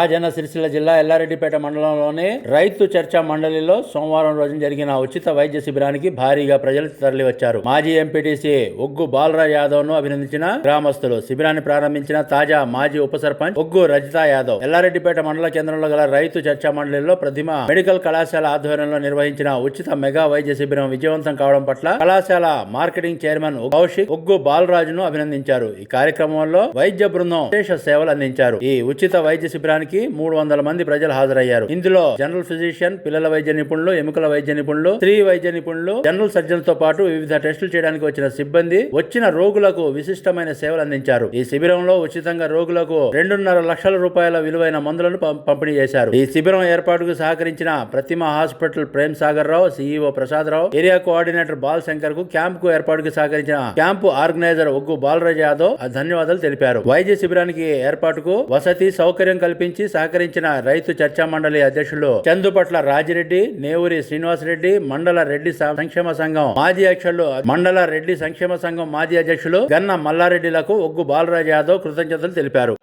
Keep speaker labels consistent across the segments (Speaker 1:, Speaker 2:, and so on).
Speaker 1: రాజన్న సిరిసిల్ల జిల్లా ఎల్లారెడ్డిపేట మండలంలోని రైతు చర్చా మండలిలో సోమవారం రోజున జరిగిన ఉచిత వైద్య శిబిరానికి భారీగా ప్రజలు తరలివచ్చారు. మాజీ ఎంపీటీసీ ఒగ్గు బాలరాజ్ యాదవ్ను అభినందించిన గ్రామస్తులు. శిబిరాన్ని ప్రారంభించిన తాజా మాజీ ఉప సర్పంచ్ ఒగ్గు రజితా యాదవ్. ఎల్లారెడ్డిపేట మండల కేంద్రంలో గల రైతు చర్చా మండలిలో ప్రతిమ మెడికల్ కళాశాల ఆధ్వర్యంలో నిర్వహించిన ఉచిత మెగా వైద్య శిబిరం విజయవంతం కావడం పట్ల కళాశాల మార్కెటింగ్ చైర్మన్ కౌశిక్ ఒగ్గు బాలరాజును అభినందించారు. ఈ కార్యక్రమంలో వైద్య బృందం విశేష సేవలు అందించారు. ఈ ఉచిత వైద్య శిబిరానికి మూడు వందల మంది ప్రజలు హాజరయ్యారు. ఇందులో జనరల్ ఫిజిషియన్ పిల్లల వైద్య నిపుణులు ఎముకల వైద్య నిపుణులు స్త్రీ వైద్య నిపుణులు జనరల్ సర్జన్తో పాటు వివిధ టెస్టులు చేయడానికి వచ్చిన సిబ్బంది వచ్చిన రోగులకు విశిష్టమైన సేవలు అందించారు. ఈ శిబిరంలో ఉచితంగా రోగులకు రెండున్నర లక్షల రూపాయల విలువైన మందులను పం- పంపిణీ చేశారు. ఈ శిబిరం ఏర్పాటుకు సహకరించిన Prathima hospital Prem Sagar Rao CEO Prasad Rao area coordinator Bal శంకర్కు క్యాంప్కు ఏర్పాటుకు సహకరించిన క్యాంపు ఆర్గనైజర్ ఒగ్గు బాలరాజ్ యాదవ్ ధన్యవాదాలు తెలిపారు. వైద్య శిబిరానికి ఏర్పాటుకు వసతి సౌకర్యం కల్పించి సహకరించిన రైతు చర్చా మండలి అధ్యక్షులు చందుపట్ల రాజిరెడ్డి నేవూరి శ్రీనివాసరెడ్డి మండల రెడ్డి సంక్షేమ సంఘం మాజీ అధ్యక్షులు మండల రెడ్డి సంక్షేమ సంఘం మాజీ అధ్యక్షులు గన్న మల్లారెడ్డిలకు ఒగ్గు బాలరాజ్ యాదవ్ కృతజ్ఞతలు తెలిపారు.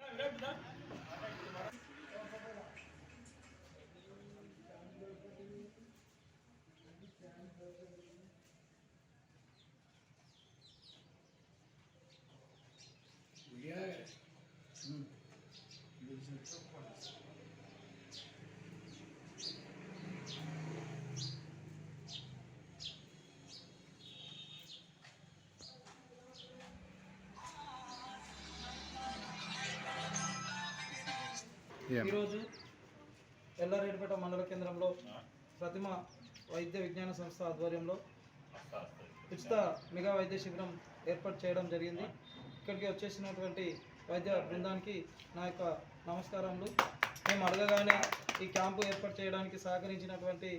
Speaker 2: ఈరోజు ఎల్లారెడ్డిపేట మండల కేంద్రంలో ప్రతిమ వైద్య విజ్ఞాన సంస్థ ఆధ్వర్యంలో ఉచిత మెగా వైద్య శిబిరం ఏర్పాటు చేయడం జరిగింది. ఇక్కడికి వచ్చేసినటువంటి వైద్య బృందానికి నా యొక్క నమస్కారములు. మేము అడగగానే ఈ క్యాంపు ఏర్పాటు చేయడానికి సహకరించినటువంటి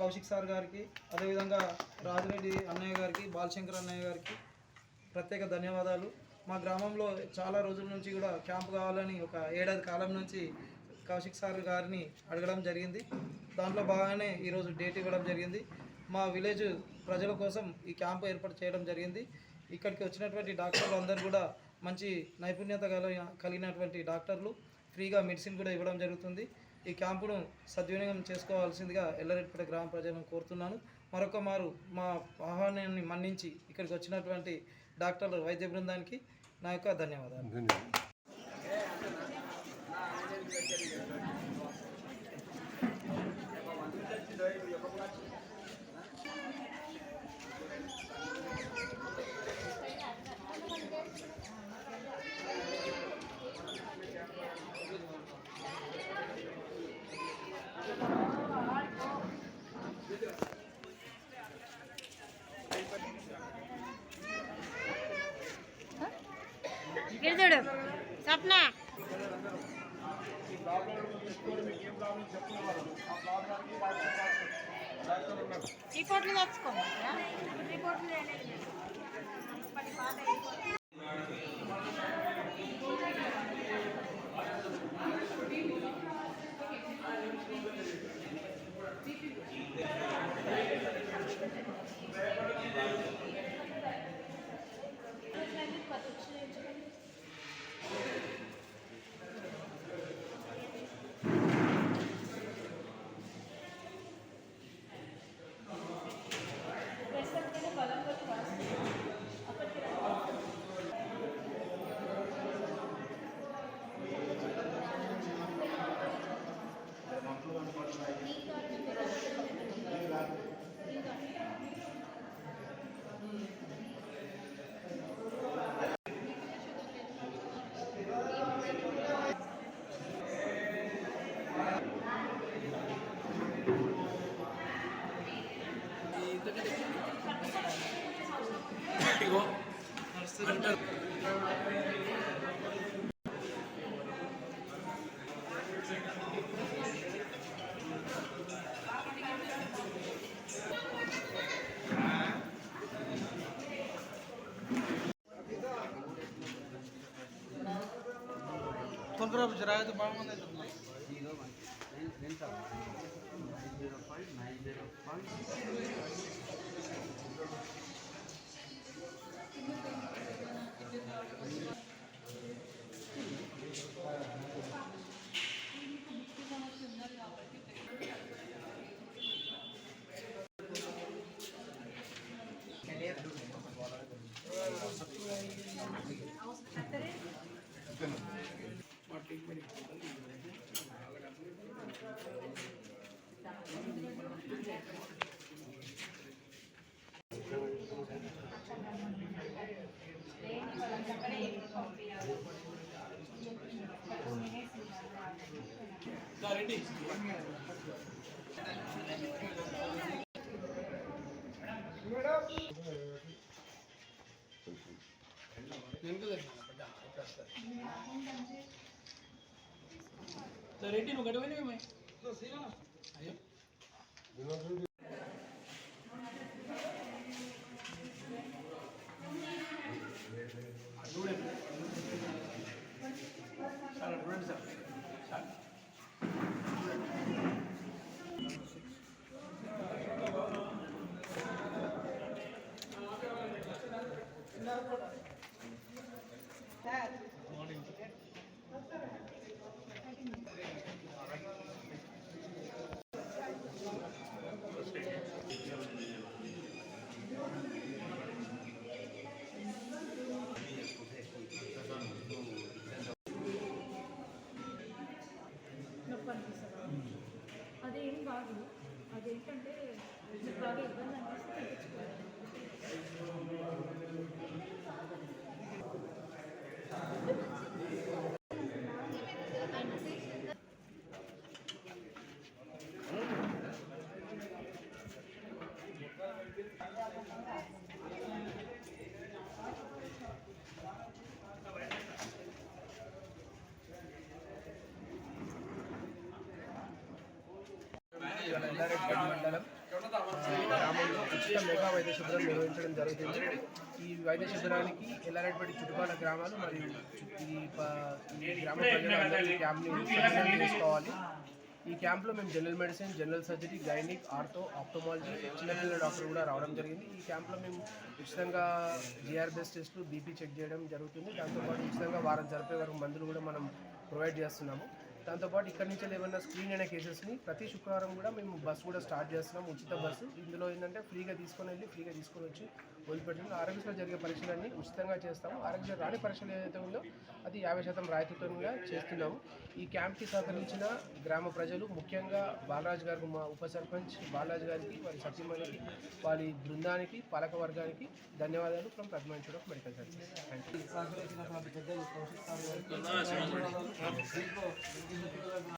Speaker 2: కౌశిక్ సార్ గారికి అదేవిధంగా రాజిరెడ్డి అన్నయ్య గారికి బాలశంకర్ అన్నయ్య గారికి ప్రత్యేక ధన్యవాదాలు. మా గ్రామంలో చాలా రోజుల నుంచి కూడా క్యాంప్ కావాలని ఒక ఏడాది కాలం నుంచి కౌశిక్ సార్ గారిని అడగడం జరిగింది. దాంట్లో బాగానే ఈరోజు డేట్ ఇవ్వడం జరిగింది. మా విలేజ్ ప్రజల కోసం ఈ క్యాంపు ఏర్పాటు చేయడం జరిగింది. ఇక్కడికి వచ్చినటువంటి డాక్టర్లు అందరూ కూడా మంచి నైపుణ్యత కలిగినటువంటి డాక్టర్లు. ఫ్రీగా మెడిసిన్ కూడా ఇవ్వడం జరుగుతుంది. ఈ క్యాంపును సద్వినియోగం చేసుకోవాల్సిందిగా ఎల్లరెడ్డిపేట గ్రామ ప్రజలను కోరుతున్నాను. మరొక మారు మా ఆహ్వానాన్ని మన్నించి ఇక్కడికి వచ్చినటువంటి డాక్టర్లు వైద్య బృందానికి నా యొక్క ధన్యవాదాలు
Speaker 3: గిరిజుడు రిపోర్ట్లు తెచ్చుకోండి రిపోర్ట్లు.
Speaker 2: జరాయితీ బాగుంది రెడ్డి నువ్వు గడవలేమే అయ్యో
Speaker 4: তাহলে ধরে স্যার
Speaker 5: ఇవాళ మండలం. గ్రామంలో ఉచిత మెగా వైద్య శిబిరం నిర్వహించడం జరుగుతుంది. ఈ వైద్య శిబిరానికి ఎల్లారెడ్డిపేట చుట్టుపక్కల గ్రామాలు మరియు ఈ గ్రామ ప్రజలందరూ ఈ క్యాంప్ని చేసుకోవాలి. ఈ క్యాంప్లో మేము general medicine general surgery gynaec ortho ophthalmology చిన్నపిల్లల డాక్టర్ కూడా రావడం జరిగింది. ఈ క్యాంప్లో మేము ఉచితంగా జిఆర్బిఎస్ టెస్ట్లు బీపీ చెక్ చేయడం జరుగుతుంది. దాంతోపాటు ఉచితంగా వారం జరిపే వరకు మందులు కూడా మనం ప్రొవైడ్ చేస్తున్నాము. దాంతోపాటు ఇక్కడి నుంచి ఏమైనా స్క్రీన్ అయిన కేసెస్ని ప్రతి శుక్రవారం కూడా మేము బస్సు కూడా స్టార్ట్ చేస్తున్నాం. ఉచిత బస్సు. ఇందులో ఏంటంటే ఫ్రీగా తీసుకొని వెళ్ళి ఫ్రీగా తీసుకొని వచ్చి వదిలిపెట్టిన ఆరోగ్యశ్రీలో జరిగే పరీక్షలన్నీ ఉచితంగా చేస్తాము ఆరోగ్యశ్రీ రాని పరీక్షలు ఏదైతే ఉందో అది యాభై శాతం రాయితీతోగా చేస్తున్నాము ఈ క్యాంప్కి సహకరించిన గ్రామ ప్రజలు ముఖ్యంగా బాలరాజు గారికి మా ఉప సర్పంచ్ బాలరాజు గారికి వారి సత్యమణికి వారి బృందానికి పాలక వర్గానికి ధన్యవాదాలు from ప్రతిమంచుడు
Speaker 2: medical services thank
Speaker 3: you